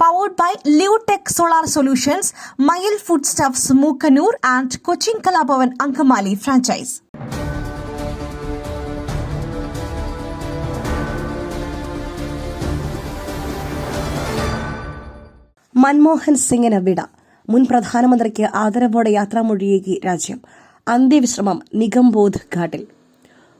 Powered by Leotech solar solutions Mayil food stuffs Mookkannoor and Cochin Kalabhavan Angamaly franchise Manmohan സിംഗിന് വിട. മുൻ പ്രധാനമന്ത്രിക്ക് ആദരവോടെ യാത്രാമൊഴിയേകി രാജ്യം. അന്ത്യവിശ്രമം നിഗംബോധ് ഘാട്ടിൽ.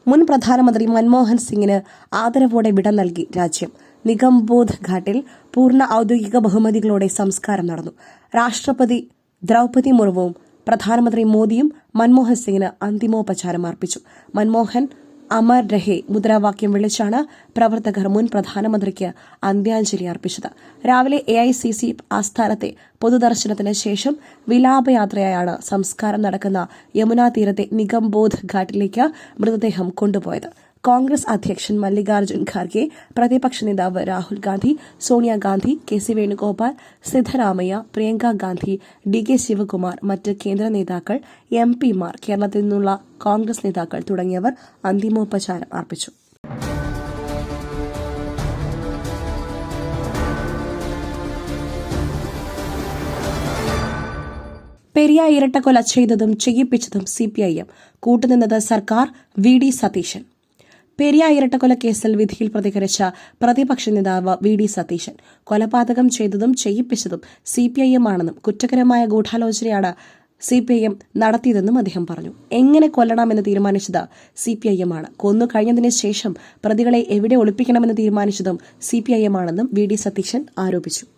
മുൻ പ്രധാനമന്ത്രി മൻമോഹൻ സിംഗിന് ആദരവോടെ വിട നൽകി രാജ്യം. നിഗംബോധ് ഘാട്ടിൽ പൂർണ ഔദ്യോഗിക ബഹുമതികളോടെ സംസ്കാരം നടന്നു. രാഷ്ട്രപതി ദ്രൗപതി മുർമുവും പ്രധാനമന്ത്രി മോദിയും മൻമോഹൻ സിംഗിന് അന്തിമോപചാരം അർപ്പിച്ചു. മൻമോഹൻ അമർ രഹെ മുദ്രാവാക്യം വിളിച്ചാണ് പ്രവർത്തകർ മുൻ പ്രധാനമന്ത്രിക്ക് അന്ത്യാഞ്ജലി അർപ്പിച്ചത്. രാവിലെ എ ഐ സി സി ആസ്ഥാനത്തെ പൊതുദർശനത്തിന് ശേഷം വിലാപയാത്രയായാണ് സംസ്കാരം നടക്കുന്ന യമുനാ തീരത്തെ നിഗംബോധ് ഘാട്ടിലേക്ക് മൃതദേഹം കൊണ്ടുപോയത്. കോൺഗ്രസ് അധ്യക്ഷൻ മല്ലികാർജുൻ ഖാർഗെ പ്രതിപക്ഷ നേതാവ് Rahul Gandhi Sonia Gandhi K C Venugopal Siddaramaiah Priyanka Gandhi D K Shivakumar മറ്റ് കേന്ദ്ര നേതാക്കൾ എം പിമാർ കേരളത്തിൽ നിന്നുള്ള കോൺഗ്രസ് നേതാക്കൾ തുടങ്ങിയവർ അന്തിമോപചാരം അർപ്പിച്ചു. പെരിയ ഇരട്ടക്കൊല ചെയ്തതും ചെയ്യിപ്പിച്ചതും സിപിഐഎം കൂട്ടുനിന്നത് സർക്കാർ വി ഡി സതീശൻ. പെരിയ ഇരട്ടക്കൊല കേസിൽ വിധിയിൽ പ്രതികരിച്ച പ്രതിപക്ഷ നേതാവ് വി ഡി സതീശൻ. കൊലപാതകം ചെയ്തതും ചെയ്യിപ്പിച്ചതും സിപിഐഎം ആണെന്നും കുറ്റകരമായ ഗൂഢാലോചനയാണ് സിപിഐഎം നടത്തിയതെന്നും അദ്ദേഹം പറഞ്ഞു. എങ്ങനെ കൊല്ലണമെന്ന് തീരുമാനിച്ചത് സിപിഐഎം ആണ്. കൊന്നു കഴിഞ്ഞതിന് ശേഷം പ്രതികളെ എവിടെ ഒളിപ്പിക്കണമെന്ന് തീരുമാനിച്ചതും സിപിഐഎം ആണെന്നും വി ഡി സതീശൻ ആരോപിച്ചു.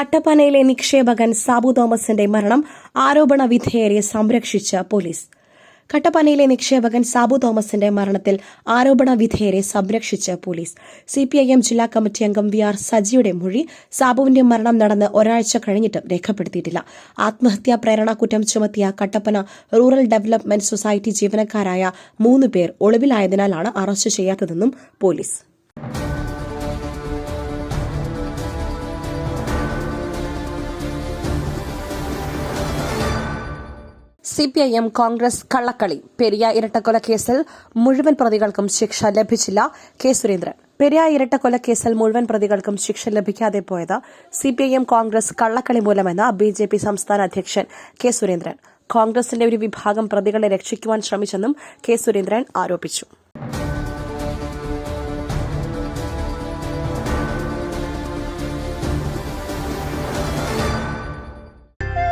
കട്ടപ്പനയിലെ നിക്ഷേപകൻ സാബു തോമസിന്റെ മരണം ആരോപണ വിധേയരെ സംരക്ഷിച്ച പോലീസ്. കട്ടപ്പനയിലെ നിക്ഷേപകൻ സാബു തോമസിന്റെ മരണത്തിൽ ആരോപണ വിധേയരെ സംരക്ഷിച്ച് പോലീസ്. സിപിഐഎം ജില്ലാ കമ്മിറ്റി അംഗം വി ആർ സജിയുടെ മൊഴി സാബുവിന്റെ മരണം നടന്ന് ഒരാഴ്ച കഴിഞ്ഞിട്ടും രേഖപ്പെടുത്തിയിട്ടില്ല. ആത്മഹത്യാ പ്രേരണ കുറ്റം ചുമത്തിയ കട്ടപ്പന റൂറൽ ഡെവലപ്മെന്റ് സൊസൈറ്റി ജീവനക്കാരായ മൂന്ന് പേർ ഒളിവിലായതിനാലാണ് അറസ്റ്റ് ചെയ്യാത്തതെന്നും പോലീസ് സിപിഐഎം കോൺഗ്രസ് കള്ളക്കളി. പെരിയ ഇരട്ടക്കൊല കേസിൽ മുഴുവൻ പ്രതികൾക്കും ശിക്ഷ ലഭിച്ചില്ല കെ സുരേന്ദ്രൻ. പെരിയ ഇരട്ടക്കൊല കേസിൽ മുഴുവൻ പ്രതികൾക്കും ശിക്ഷ ലഭിക്കാതെ പോയത് സിപിഐഎം കോൺഗ്രസ് കള്ളക്കളി മൂലമെന്ന് ബിജെപി സംസ്ഥാന അധ്യക്ഷൻ കെ സുരേന്ദ്രൻ. കോൺഗ്രസിന്റെ ഒരു വിഭാഗം പ്രതികളെ രക്ഷിക്കുവാൻ ശ്രമിച്ചെന്നും കെ സുരേന്ദ്രൻ ആരോപിച്ചു.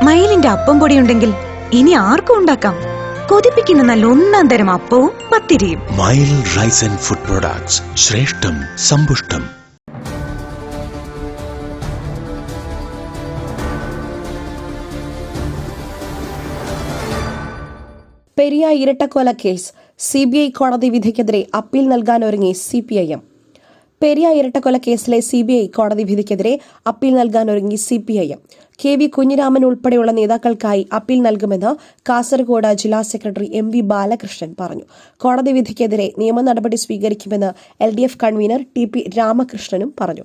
മയിലിന്റെ അപ്പം പൊടിയുണ്ടെങ്കിൽ ഇനി ആർക്കും ഉണ്ടാക്കാം. കൊതിപ്പിക്കുന്ന നല്ല ഒന്നാം തരം അപ്പവും പത്തിരിയും. Mile rice and food products ശ്രേഷ്ഠം സമ്പുഷ്ടം. പെരിയ ഇരട്ടക്കൊല കേസ്. സിബിഐ കോടതി വിധിക്കെതിരെ അപ്പീൽ നൽകാനൊരുങ്ങി സിപിഐഎം പെരിയ ഇരട്ടക്കൊല കേസിലെ സിബിഐ കോടതി വിധിക്കെതിരെ അപ്പീൽ നൽകാനൊരുങ്ങി സിപിഐഎം കെ വി കുഞ്ഞിരാമൻ ഉൾപ്പെടെയുള്ള നേതാക്കൾക്കായി അപ്പീൽ നൽകുമെന്ന് കാസർഗോഡ് ജില്ലാ സെക്രട്ടറി എം വി ബാലകൃഷ്ണൻ പറഞ്ഞു. കോടതി വിധിക്കെതിരെ നിയമ നടപടി സ്വീകരിക്കുമെന്ന് L D F convener T P രാമകൃഷ്ണനും പറഞ്ഞു.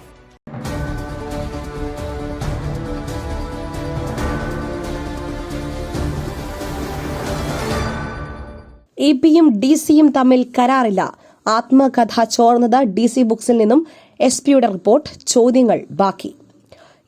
E പിയും ഡി സിയും തമ്മിൽ കരാറില്ല. ആത്മകഥ ചോർന്നത് ഡി സി ബുക്സിൽ നിന്നും എസ് പിയുടെ റിപ്പോർട്ട് ചോദ്യങ്ങൾ ബാക്കി.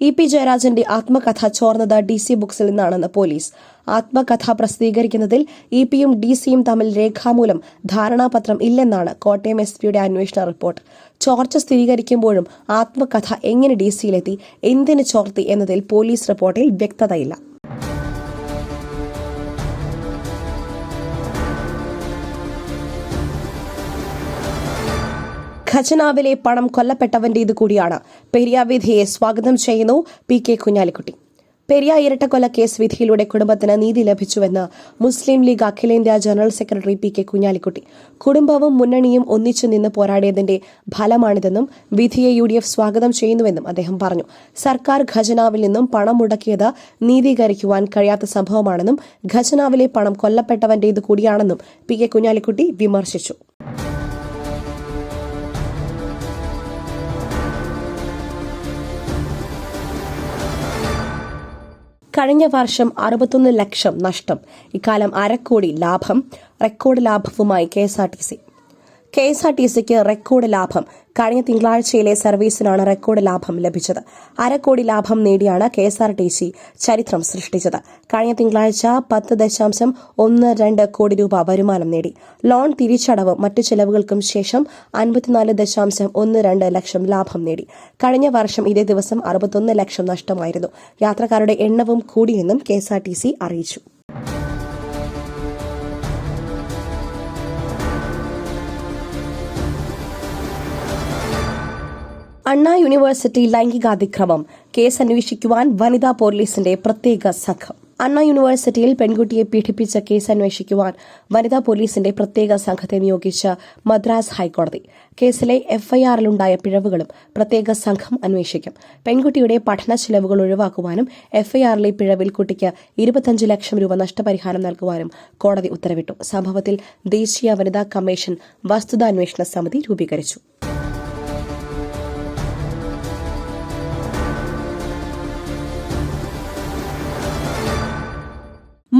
ഇ പി ജയരാജന്റെ ആത്മകഥ ചോർന്നത് ഡി സി ബുക്സിൽ നിന്നാണെന്ന് പോലീസ്. ആത്മകഥ പ്രസിദ്ധീകരിക്കുന്നതിൽ ഇ പിയും ഡി സിയും തമ്മിൽ രേഖാമൂലം ധാരണാപത്രം ഇല്ലെന്നാണ് കോട്ടയം എസ് പിയുടെ അന്വേഷണ റിപ്പോർട്ട്. ചോർച്ച സ്ഥിരീകരിക്കുമ്പോഴും ആത്മകഥ എങ്ങനെ ഡി സിയിലെത്തി എന്തിന് ചോർത്തി എന്നതിൽ പോലീസ് റിപ്പോർട്ടിൽ വ്യക്തതയില്ല. ഖജനാവിലെ പണം കൊല്ലപ്പെട്ടവന്റേത് കൂടിയാണ്. പെരിയ വിധിയെ സ്വാഗതം ചെയ്യുന്നു പി കെ കുഞ്ഞാലിക്കുട്ടി. പെരിയ ഇരട്ടക്കൊല കേസ് വിധിയിലൂടെ കുടുംബത്തിന് നീതി ലഭിച്ചുവെന്ന് മുസ്ലിം ലീഗ് അഖിലേന്ത്യാ general secretary P K Kunhalikutty. കുടുംബവും മുന്നണിയും ഒന്നിച്ചു നിന്ന് പോരാടിയതിന്റെ ഫലമാണിതെന്നും വിധിയെ യു ഡി എഫ് സ്വാഗതം ചെയ്യുന്നുവെന്നും അദ്ദേഹം പറഞ്ഞു. സർക്കാർ ഖജനാവിൽ നിന്നും പണം മുടക്കിയത് നീതീകരിക്കുവാൻ കഴിയാത്ത സംഭവമാണെന്നും ഖജനാവിലെ പണം കൊല്ലപ്പെട്ടവന്റേത് കൂടിയാണെന്നും പി കെ കുഞ്ഞാലിക്കുട്ടി വിമർശിച്ചു. കഴിഞ്ഞ വർഷം അറുപത്തൊന്ന് ലക്ഷം നഷ്ടം. ഇക്കാലം അരക്കോടി ലാഭം record ലാഭവുമായി K S R T C. K S R T സിക്ക് റെക്കോർഡ് ലാഭം. കഴിഞ്ഞ തിങ്കളാഴ്ചയിലെ സർവീസിനാണ് റെക്കോർഡ് ലാഭം ലഭിച്ചത്. അരക്കോടി ലാഭം നേടിയാണ് K S R T C ചരിത്രം സൃഷ്ടിച്ചത്. കഴിഞ്ഞ തിങ്കളാഴ്ച പത്ത് ദശാംശം ഒന്ന് രണ്ട് കോടി രൂപ വരുമാനം നേടി. ലോൺ തിരിച്ചടവ് മറ്റു ചെലവുകൾക്കും ശേഷം അൻപത്തിനാല് ദശാംശം ഒന്ന് രണ്ട് ലക്ഷം ലാഭം നേടി. കഴിഞ്ഞ വർഷം ഇതേ ദിവസം അറുപത്തൊന്ന് ലക്ഷം നഷ്ടമായിരുന്നു. യാത്രക്കാരുടെ എണ്ണവും കൂടിയെന്നും K S R T C അറിയിച്ചു. അണ്ണാ യൂണിവേഴ്സിറ്റി ലൈംഗികാതിക്രമം കേസ് അന്വേഷിക്കുവാൻ വനിതാ പോലീസിന്റെ പ്രത്യേക സംഘം. അണ്ണാ യൂണിവേഴ്സിറ്റിയിൽ പെൺകുട്ടിയെ പീഡിപ്പിച്ച കേസ് അന്വേഷിക്കുവാൻ വനിതാ പോലീസിന്റെ പ്രത്യേക സംഘത്തെ നിയോഗിച്ച മദ്രാസ് ഹൈക്കോടതി. കേസിലെ എഫ്ഐആറിലുണ്ടായ പിഴവുകളും പ്രത്യേക സംഘം അന്വേഷിക്കും. പെൺകുട്ടിയുടെ പഠന ചെലവുകൾ ഒഴിവാക്കുവാനും എഫ്ഐആറിലെ പിഴവിൽ കുട്ടിക്ക് ഇരുപത്തഞ്ച് ലക്ഷം രൂപ നഷ്ടപരിഹാരം നൽകുവാനും കോടതി ഉത്തരവിട്ടു. സംഭവത്തിൽ ദേശീയ വനിതാ കമ്മീഷൻ വസ്തുതാന്വേഷണ സമിതി രൂപീകരിച്ചു.